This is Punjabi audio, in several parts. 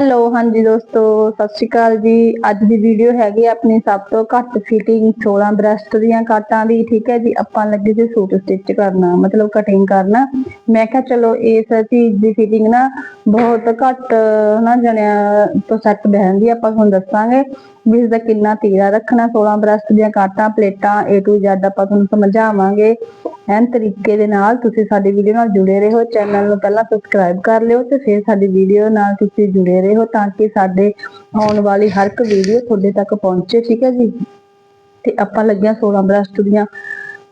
ਹੈਲੋ, ਹਾਂਜੀ ਦੋਸਤੋ, ਸਤਿ ਸ਼੍ਰੀ ਅਕਾਲ ਜੀ। ਅੱਜ ਦੀ ਵੀਡੀਓ ਹੈਗੀ ਆਪਣੀ ਸਭ ਤੋਂ ਘੱਟ ਫਿਟਿੰਗ 16 ਬ੍ਰੈਸਟ ਦੀਆਂ ਕਾਟਾਂ ਦੀ, ਠੀਕ ਹੈ ਜੀ? ਆਪਾਂ ਲੱਗੇ ਜੀ ਸੂਟ ਸਟਿਚ ਕਰਨਾ, ਮਤਲਬ ਕਟਿੰਗ ਕਰਨਾ। ਮੈਂ ਕਿਹਾ ਚਲੋ, ਇਸ ਚੀਜ਼ ਦੀ ਫਿਟਿੰਗ ਨਾ ਬਹੁਤ ਘੱਟ ਨਾ ਜਣਿਆਂ ਤੋਂ ਸੈੱਟ ਬਹਿੰਦੀ ਆਪਾਂ ਤੁਹਾਨੂੰ ਦੱਸਾਂਗੇ ਵੀ ਇਸ ਦਾ ਕਿੰਨਾ ਤੀਰਾ ਰੱਖਣਾ 16 ਬ੍ਰੈਸਟ ਦੀਆਂ ਕਾਟਾਂ, ਪਲੇਟਾਂ, A to Z ਆਪਾਂ ਤੁਹਾਨੂੰ ਸਮਝਾਵਾਂਗੇ। ਐਨ ਤਰੀਕੇ ਦੇ ਨਾਲ ਤੁਸੀਂ ਸਾਡੀ ਵੀਡੀਓ ਨਾਲ ਜੁੜੇ ਰਹੋ ਚੈਨਲ ਨੂੰ ਪਹਿਲਾਂ ਸਬਸਕ੍ਰਾਈਬ ਕਰ ਲਿਓ ਤੇ ਫਿਰ ਸਾਡੀ ਵੀਡੀਓ ਨਾਲ ਤੁਸੀਂ ਜੁੜੇ ਰਹੋ ਤਾਂ ਕਿ ਸਾਡੇ ਆਉਣ ਵਾਲੀ ਹਰ ਇੱਕ ਵੀਡੀਓ ਤੁਹਾਡੇ ਤੱਕ ਪਹੁੰਚੇ, ਠੀਕ ਹੈ ਜੀ? ਤੇ ਆਪਾਂ ਲੱਗਿਆ 16 ਬ੍ਰੈਸਟ ਦੀਆਂ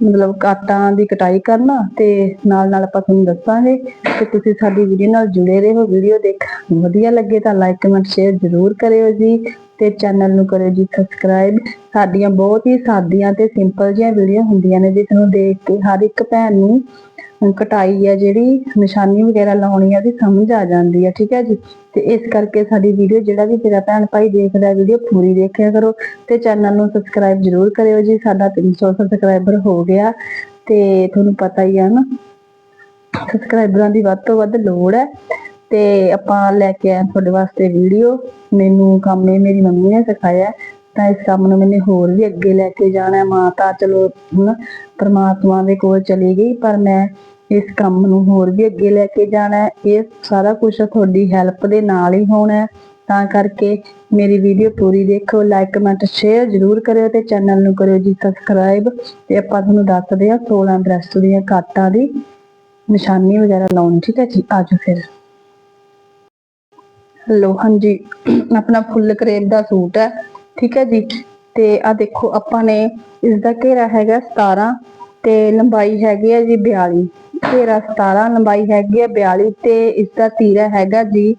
ਮਤਲਬ ਕਾਟਾਂ ਦੀ ਕਟਾਈ ਕਰਨਾ ਤੇ ਨਾਲ ਨਾਲ ਆਪਾਂ ਤੁਹਾਨੂੰ ਦੱਸਾਂਗੇ ਕਿ ਤੁਸੀਂ ਸਾਡੀ ਵੀਡੀਓ ਨਾਲ ਜੁੜੇ ਰਹੋ। ਵੀਡੀਓ ਦੇਖ ਵਧੀਆ ਲੱਗੇ ਤਾਂ ਲਾਈਕ ਕਮੈਂਟ ਸ਼ੇਅਰ ਜ਼ਰੂਰ ਕਰਿਓ ਜੀ ਤੇ ਚੈਨਲ ਨੂੰ ਕਰਿਓ ਜੀ ਸਬਸਕ੍ਰਾਈਬ ਸਾਡੀਆਂ ਬਹੁਤ ਹੀ ਸਾਦੀਆਂ ਤੇ ਸਿੰਪਲ ਜਿਹੀਆਂ ਵੀਡੀਓ ਹੁੰਦੀਆਂ ਨੇ ਜਿਸ ਨੂੰ ਦੇਖ ਕੇ ਹਰ ਇੱਕ ਭੈਣ ਨੂੰ ਕਟਾਈ ਹੈ ਜਿਹੜੀ ਨਿਸ਼ਾਨੀ ਵਗੈਰਾ ਲਾਉਣੀ ਹੈ ਦੀ ਸਮਝ ਆ ਜਾਂਦੀ ਹੈ ਠੀਕ ਹੈ ਜੀ? ਤੇ ਇਸ ਕਰਕੇ ਸਾਡੀ ਵੀਡੀਓ ਜਿਹੜਾ ਵੀ ਤੇਰਾ ਭੈਣ ਭਾਈ ਦੇਖਦਾ ਵੀਡੀਓ ਪੂਰੀ ਦੇਖਿਆ ਕਰੋ ਤੇ ਚੈਨਲ ਨੂੰ ਸਬਸਕ੍ਰਾਈਬ ਜ਼ਰੂਰ ਕਰਿਓ ਜੀ, ਸਾਡਾ 300 ਸਬਸਕ੍ਰਾਈਬਰ ਹੋ ਗਿਆ ਤੇ ਤੁਹਾਨੂੰ ਪਤਾ ਹੀ ਹੈ ਨਾ ਸਬਸਕ੍ਰਾਈਬਰਾਂ ਦੀ ਵੱਧ ਤੋਂ ਵੱਧ ਲੋੜ ਹੈ। ਤੇ ਆਪਾਂ ਲੈ ਕੇ ਆਏ ਤੁਹਾਡੇ ਵਾਸਤੇ ਵੀਡੀਓ, ਮੈਨੂੰ ਕੰਮ ਇਹ ਮੇਰੀ ਮੰਮੀ ਨੇ ਸਿਖਾਇਆ, ਤਾਂ ਇਸ ਕੰਮ ਨੂੰ ਮੈਨੇ ਹੋਰ ਵੀ ਅੱਗੇ ਲੈ ਕੇ ਜਾਣਾ ਮਾਂ ਤਾਂ ਚਲੋ ਹੁਣ ਪ੍ਰਮਾਤਮਾ ਦੇ ਕੋਲ ਚਲੀ ਗਈ, ਪਰ ਮੈਂ ਇਸ ਕੰਮ ਨੂੰ ਹੋਰ ਵੀ ਅੱਗੇ ਲੈ ਕੇ ਜਾਣਾ ਹੈ। ਇਹ ਸਾਰਾ ਕੁਝ ਤੁਹਾਡੀ ਹੈਲਪ ਦੇ ਨਾਲ ਹੀ ਹੋਣਾ ਹੈ। ਤਾਂ ਕਰਕੇ ਮੇਰੀ ਵੀਡੀਓ ਪੂਰੀ ਦੇਖੋ ਲਾਈਕ ਕਮੈਂਟ ਸ਼ੇਅਰ ਜ਼ਰੂਰ ਕਰਿਓ ਤੇ ਚੈਨਲ ਨੂੰ ਕਰਿਓ ਜੀ ਸਬਸਕ੍ਰਾਈਬ ਤੇ ਆਪਾਂ ਤੁਹਾਨੂੰ ਦੱਸਦੇ ਹਾਂ 16 ਬ੍ਰੈਸਟ ਦੀਆਂ ਕਾਟਾਂ ਦੀ ਨਿਸ਼ਾਨੀ ਵਗੈਰਾ ਲਾਉਣੀ, ਠੀਕ ਹੈ ਜੀ? ਆਜੋ ਫਿਰ। ਲੋ ਹਾਂਜੀ। ਆਪਣਾ ਫੁੱਲ ਕਰੇਪ ਦਾ ਸੂਟ ਹੈ, ਠੀਕ ਹੈ ਜੀ? ਤੇ ਆ ਦੇਖੋ, ਆਪਾਂ ਨੇ ਇਸ ਦਾ ਘੇਰਾ ਹੈਗਾ 17 ਤੇ ਲੰਬਾਈ ਹੈਗੀ ਹੈ ਜੀ 42 ਘੇਰਾ 17 ਲੰਬਾਈ ਹੈਗੀ ਹੈ 42 ਤੇ ਇਸ ਦਾ ਤੀਰਾ ਹੈਗਾ ਜੀ,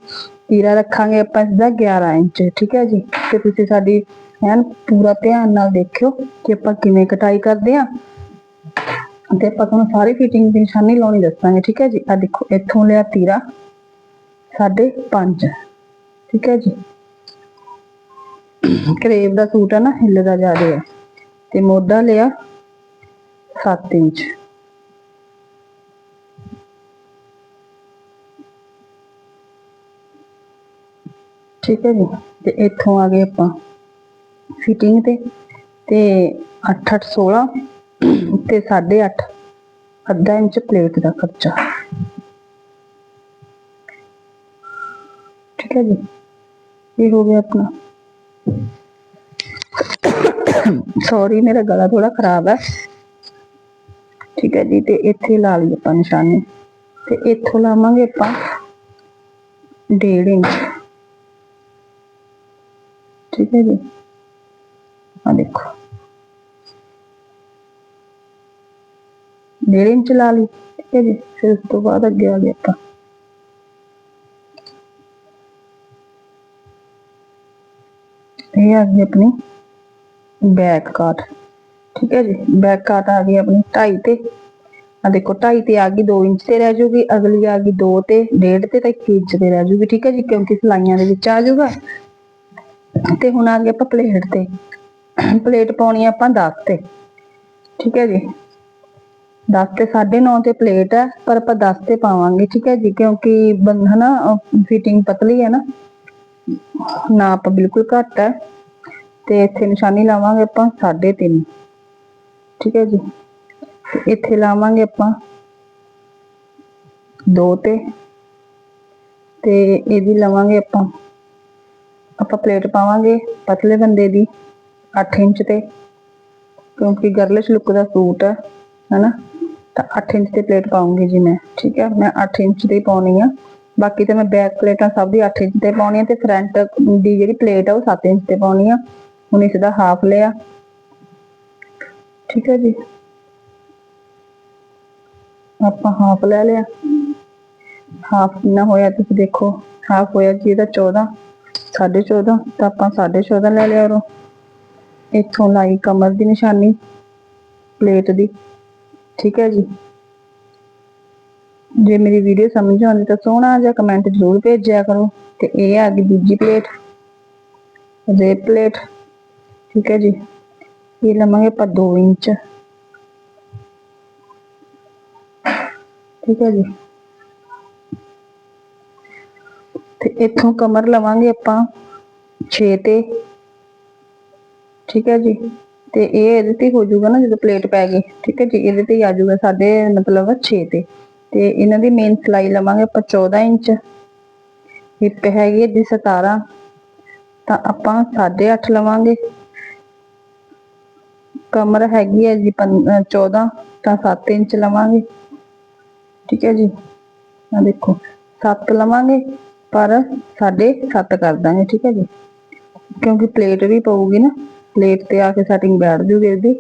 ਤੀਰਾ ਰੱਖਾਂਗੇ ਆਪਾਂ ਇਸ ਦਾ 11 ਇੰਚ, ਠੀਕ ਹੈ ਜੀ? ਤੇ ਤੁਸੀਂ ਸਾਡੀ ਐਨ ਪੂਰਾ ਧਿਆਨ ਨਾਲ ਦੇਖਿਓ ਕਿ ਆਪਾਂ ਕਿਵੇਂ ਕਟਾਈ ਕਰਦੇ ਆ ਤੇ ਆਪਾਂ ਤੁਹਾਨੂੰ ਸਾਰੀ ਫਿਟਿੰਗ ਦੀ ਨਿਸ਼ਾਨੀ ਲਾਉਣੀ ਦੱਸਾਂਗੇ, ਠੀਕ ਹੈ ਜੀ? ਆ ਦੇਖੋ, ਇੱਥੋਂ ਲਿਆ ਤੀਰਾ, ਸਾਢੇ 5 ਠੀਕ ਹੈ ਜੀ? ਕਰੇਬ ਦਾ ਸੂਟ ਆ ਨਾ ਹਿੱਲਦਾ ਜਾ ਰਿਹਾ ਤੇ ਮੋਢਾ ਲਿਆ 7 ਇੰਚ। ਠੀਕ ਹੈ ਜੀ, ਤੇ ਇੱਥੋਂ ਆ ਗਏ ਆਪਾਂ ਫਿਟਿੰਗ ਤੇ ਤੇ 8 8 16 ਤੇ 8.5 ਅੱਧਾ ਇੰਚ ਪਲੇਟ ਦਾ ਖਰਚਾ। ਠੀਕ ਹੈ ਜੀ, ਇਹ ਹੋ ਗਿਆ ਆਪਣਾ। ਸੌਰੀ ਮੇਰਾ ਗਲਾ ਥੋੜਾ ਖਰਾਬ ਹੈ। ਠੀਕ ਹੈ ਜੀ, ਤੇ ਇੱਥੇ ਲਾ ਲਈ ਆਪਾਂ ਨਿਸ਼ਾਨੀ। ਤੇ ਇੱਥੋਂ ਲਾਵਾਂਗੇ ਆਪਾਂ 1.5 ਇੰਚ। ਠੀਕ ਹੈ ਜੀ ਆ ਦੇਖੋ 1.5 ਇੰਚ ਲਾ ਲਈ ਠੀਕ ਹੈ ਜੀ ਫਿਰ ਉਸ ਤੋਂ ਬਾਅਦ ਅੱਗੇ ਆ ਗਏ ਆਪਾਂ ਇਹ ਆ ਗਈ ਆਪਣੀ ਬੈਕ ਕਾਟ ਠੀਕ ਹੈ ਜੀ ਬੈਕ ਕਾਟ ਆ ਗਈ ਆਪਣੀ 2.5 ਤੇ ਆ ਦੇਖੋ 2.5 ਤੇ ਆ ਗਈ 2 ਇੰਚ ਤੇ ਰਹਿ ਜੂਗੀ ਅਗਲੀ ਆ ਗਈ 2 ਤੇ 1.5 ਤੇ ਤਾਂ 1 ਇੰਚ ਤੇ ਰਹਿ ਜੂਗੀ ਠੀਕ ਹੈ ਜੀ ਕਿਉਂਕਿ ਸਲਾਈਆਂ ਦੇ ਵਿੱਚ ਆ ਜਾਊਗਾ ਤੇ ਹੁਣ ਆ ਗਏ ਆਪਾਂ ਪਲੇਟ ਤੇ। ਪਲੇਟ ਪਾਉਣੀ ਆ ਆਪਾਂ 10 ਤੇ। ਠੀਕ ਹੈ ਜੀ? 10 ਤੇ 9.5 ਤੇ ਪਲੇਟ ਹੈ ਪਰ ਆਪਾਂ 10 ਤੇ ਪਾਵਾਂਗੇ, ਠੀਕ ਹੈ ਜੀ? ਕਿਉਂਕਿ ਹਨਾ ਫਿਟਿੰਗ ਪਤਲੀ ਹੈ ਨਾ। ਨਾਪ ਬਿਲਕੁਲ ਘੱਟ ਹੈ ਤੇ ਇੱਥੇ ਨਿਸ਼ਾਨੀ ਲਾਵਾਂਗੇ ਆਪਾਂ 3.5 ਠੀਕ ਹੈ ਜੀ? ਇੱਥੇ ਲਾਵਾਂਗੇ ਆਪਾਂ 2 ਤੇ। ਤੇ ਇਹਦੀ ਲਵਾਂਗੇ ਆਪਾਂ ਆਪਾਂ ਪਲੇਟ ਪਾਵਾਂਗੇ ਪਤਲੇ ਬੰਦੇ ਦੀ 8 ਇੰਚ ਤੇ, ਕਿਉਂਕਿ ਗਰਲਿਸ਼ ਲੁੱਕ ਦਾ ਸੂਟ ਹੈ, ਹਨਾ? ਤਾਂ 8 ਇੰਚ ਤੇ ਪਲੇਟ ਪਾਉਂਗੀ ਜੀ ਮੈਂ, ਠੀਕ ਹੈ? ਮੈਂ 8 ਇੰਚ ਦੀ ਪਾਉਣੀ ਆ। ਬਾਕੀ ਤੇ ਮੈਂ ਬੈਕ ਪਲੇਟਾਂ ਸਭ ਦੀ 8 ਇੰਚ ਤੇ ਪਾਉਣੀ ਆ ਤੇ ਫਰੰਟ ਦੀ ਜਿਹੜੀ ਪਲੇਟ ਆ ਉਹ 7 ਇੰਚ ਤੇ ਪਾਉਣੀ ਆ। ਹੁਣ ਇਸ ਦਾ ਹਾਫ ਲਿਆ। ਠੀਕ ਹੈ ਜੀ? ਆਪਾਂ ਹਾਫ ਲੈ ਲਿਆ। ਹਾਫ ਕਿੰਨਾ ਹੋਇਆ ਤੁਸੀਂ ਦੇਖੋ। ਹਾਫ ਹੋਇਆ ਜੀ ਇਹਦਾ 14 14.5 ਤਾਂ ਆਪਾਂ 14.5 ਲੈ ਲਿਆ ਉਰੋਂ। ਇੱਥੋਂ ਲਾਈ ਕਮਰ ਦੀ ਨਿਸ਼ਾਨੀ, ਪਲੇਟ ਦੀ। ਠੀਕ ਹੈ ਜੀ। ਜੇ ਮੇਰੀ ਵੀਡੀਓ ਸਮਝ ਆਉਂਦੀ ਤਾਂ ਸੋਹਣਾ ਜਿਹਾ ਕਮੈਂਟ ਜ਼ਰੂਰ ਭੇਜਿਆ ਕਰੋ। ਤੇ ਇਹ ਆ ਗਈ ਦੂਜੀ ਪਲੇਟ ਰੇ ਪਲੇਟ। ਠੀਕ ਹੈ ਜੀ। ਇਹ ਲਵਾਂਗੇ ਆਪਾਂ 2 ਇੰਚ। ਠੀਕ ਹੈ ਜੀ। ਤੇ ਇੱਥੋਂ ਕਮਰ ਲਵਾਂਗੇ ਆਪਾਂ 6 ਤੇ। ਠੀਕ ਹੈ ਜੀ? ਤੇ ਇਹ ਇਹਦੇ ਤੇ ਹੋ ਜਾਊਗਾ ਨਾ ਜਦੋਂ ਪਲੇਟ ਪੈ ਗਈ। ਠੀਕ ਹੈ ਜੀ? ਇਹਦੇ ਤੇ ਹੀ ਆ ਜਾਊਗਾ ਸਾਡੇ ਮਤਲਬ 6 ਤੇ। ਤੇ ਇਹਨਾਂ ਦੀ ਮੇਨ ਸਲਾਈ ਲਵਾਂਗੇ ਆਪਾਂ 14 ਇੰਚ। ਹਿੱਪ ਹੈਗੀ ਹੈ ਜੀ 17 ਤਾਂ ਆਪਾਂ 8.5 ਲਵਾਂਗੇ। ਕਮਰ ਹੈਗੀ ਹੈ ਜੀ 14 ਤਾਂ 7 ਇੰਚ ਲਵਾਂਗੇ। ਠੀਕ ਹੈ ਜੀ? ਆ ਦੇਖੋ 7 ਲਵਾਂਗੇ। ਪਰ ਸਾਢੇ 7 ਕਰ ਦਾਂਗੇ, ਠੀਕ ਹੈ ਜੀ। ਕਿਉਂਕਿ ਪਲੇਟ ਵੀ ਪਊਗੀ ਨਾ ਪਲੇਟ ਤੇ ਆ ਕੇ ਸੈਟਿੰਗ ਬੈਠ ਜੂਗੀ ਇਹਦੀ।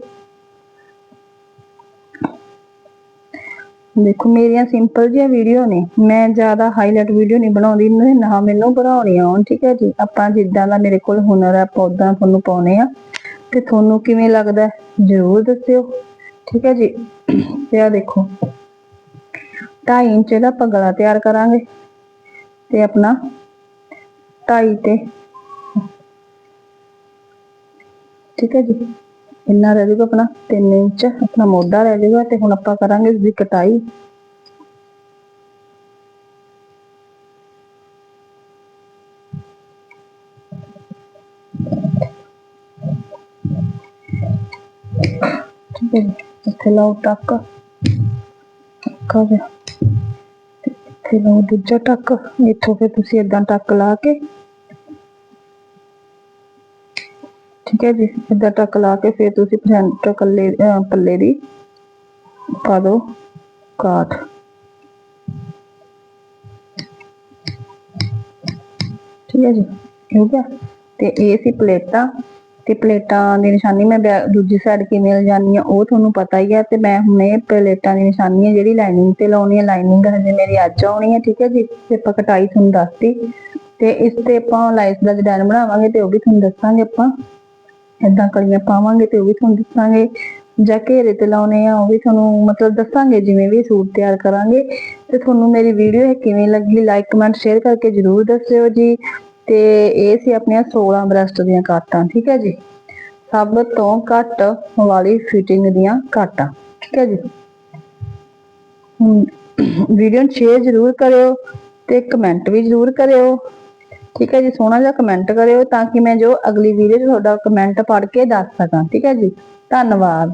ਦੇਖੋ, ਮੇਰੀਆਂ ਸਿੰਪਲ ਜਿਹੀਆਂ ਵੀਡੀਓ ਨੇ। ਮੈਂ ਜ਼ਿਆਦਾ ਹਾਈਲਾਈਟ ਵੀਡੀਓ ਨਹੀਂ ਬਣਾਉਂਦੀ, ਮੈਂ ਨਾ ਮੈਨੂੰ ਬਣਾਉਣੀ ਆਉਣ, ਠੀਕ ਹੈ ਜੀ। ਆਪਾਂ ਜਿੱਦਾਂ ਦਾ ਮੇਰੇ ਕੋਲ ਹੁਨਰ ਹੈ ਪੌਦਾ ਤੁਹਾਨੂੰ ਪਾਉਣੇ ਆ। ਤੇ ਤੁਹਾਨੂੰ ਕਿਵੇਂ ਲੱਗਦਾ ਜ਼ਰੂਰ ਦੱਸਿਓ। ਠੀਕ ਹੈ ਜੀ। ਤੇ ਆ ਦੇਖੋ 2.5 ਇੰਚ ਦਾ ਆਪਾਂ ਤਿਆਰ ਕਰਾਂਗੇ। ਤੇ ਆਪਣਾ ਢਾਈ ਤੇ। ਠੀਕ ਹੈ ਜੀ। ਇੰਨਾ ਰਹਿ ਜਾਊਗਾ ਆਪਣਾ 3 ਇੰਚ, ਆਪਣਾ ਮੋਢਾ ਰਹਿ ਜਾਊਗਾ ਤੇ ਹੁਣ ਆਪਾਂ ਕਰਾਂਗੇ ਇਸ ਦੀ ਕਟਾਈ। ਠੀਕ ਹੈ ਇੱਥੇ ਲਾਓ ਟੱਕ। ਟੱਕਾ ਜਿਹਾ ਤੇ ਇੱਥੇ ਲਾਓ ਦੂਜਾ ਟੱਕ, ਇੱਥੋਂ ਫਿਰ ਤੁਸੀਂ ਏਦਾਂ ਟੱਕ ਲਾ ਕੇ ਠੀਕ ਹੈ ਜੀ, ਏਦਾਂ ਟੱਕ ਲਾ ਕੇ ਫਿਰ ਤੁਸੀਂ ਫਰੰਟ ਕੱਲੇ ਅਹ ਪੱਲੇ ਦੀ ਪਾ ਦਿਓ ਕਾਠ। ਠੀਕ ਹੈ ਜੀ ਹੋ? ਗਿਆ ਤੇ ਇਹ ਸੀ ਪਲੇਟਾਂ। ਤੇ ਪਲੇਟਾਂ ਦੀ ਨਿਸ਼ਾਨੀ ਮੈਂ ਦੂਜੀ ਸਾਈਡ ਕਿਵੇਂ ਲਗਾਉਣੀ ਆ, ਉਹ ਤੁਹਾਨੂੰ ਪਤਾ ਹੀ ਆ ਤੇ ਮੈਂ ਹੁਣ ਪਲੇਟਾਂ ਦੀ ਨਿਸ਼ਾਨੀ ਹੈ ਜਿਹੜੀ ਲਾਈਨਿੰਗ ਤੇ ਲਾਉਣੀ ਹੈ ਲਾਈਨਿੰਗ ਹਜੇ ਮੇਰੀ ਅੱਜ ਆਉਣੀ ਹੈ ਠੀਕ ਹੈ ਜੀ? ਤੇ ਆਪਾਂ ਕਟਾਈ ਤੁਹਾਨੂੰ ਦੱਸਤੀ, ਤੇ ਇਸ ਤੇ ਆਪਾਂ ਲਾਈਸ ਦਾ ਡਿਜ਼ਾਈਨ ਬਣਾਵਾਂਗੇ ਤੇ ਉਹ ਵੀ ਤੁਹਾਨੂੰ ਦੱਸਾਂਗੇ ਆਪਾਂ। ਏਦਾਂ ਕਲੀਆਂ ਪਾਵਾਂਗੇ ਤੇ ਉਹ ਵੀ ਤੁਹਾਨੂੰ ਦੱਸਾਂਗੇ। ਜਾਂ ਘੇਰੇ ਤੇ ਲਾਉਣੇ ਆ, ਉਹ ਵੀ ਤੁਹਾਨੂੰ ਮਤਲਬ ਦੱਸਾਂਗੇ, ਜਿਵੇਂ ਵੀ ਸੂਟ ਤਿਆਰ ਕਰਾਂਗੇ। ਤੇ ਤੁਹਾਨੂੰ ਮੇਰੀ ਵੀਡੀਓ ਇਹ ਕਿਵੇਂ ਲੱਗੀ ਲਾਈਕ ਕਮੈਂਟ ਸ਼ੇਅਰ ਕਰਕੇ ਜਰੂਰ ਦੱਸਿਓ ਜੀ। ਤੇ ਇਹ ਸੀ ਆਪਣੀਆਂ 16 ਬ੍ਰੈਸਟ ਦੀਆਂ ਕਾਟਾਂ, ਠੀਕ ਹੈ ਜੀ? ਸਭ ਤੋਂ ਘੱਟ ਵਾਲੀ ਫਿਟਿੰਗ ਦੀਆਂ ਕਾਟਾਂ, ਠੀਕ ਹੈ ਜੀ? ਵੀਡੀਓ ਨੂੰ ਸ਼ੇਅਰ ਜਰੂਰ ਕਰਿਓ ਤੇ ਕਮੈਂਟ ਵੀ ਜਰੂਰ ਕਰਿਓ, ਠੀਕ ਹੈ ਜੀ? ਸੋਹਣਾ ਜਿਹਾ ਕਮੈਂਟ ਕਰਿਓ ਤਾਂ ਕਿ ਮੈਂ ਜੋ ਅਗਲੀ ਵੀਡੀਓ 'ਚ ਤੁਹਾਡਾ ਕਮੈਂਟ ਪੜ੍ਹ ਕੇ ਦੱਸ ਸਕਾਂ, ਠੀਕ ਹੈ ਜੀ? ਧੰਨਵਾਦ।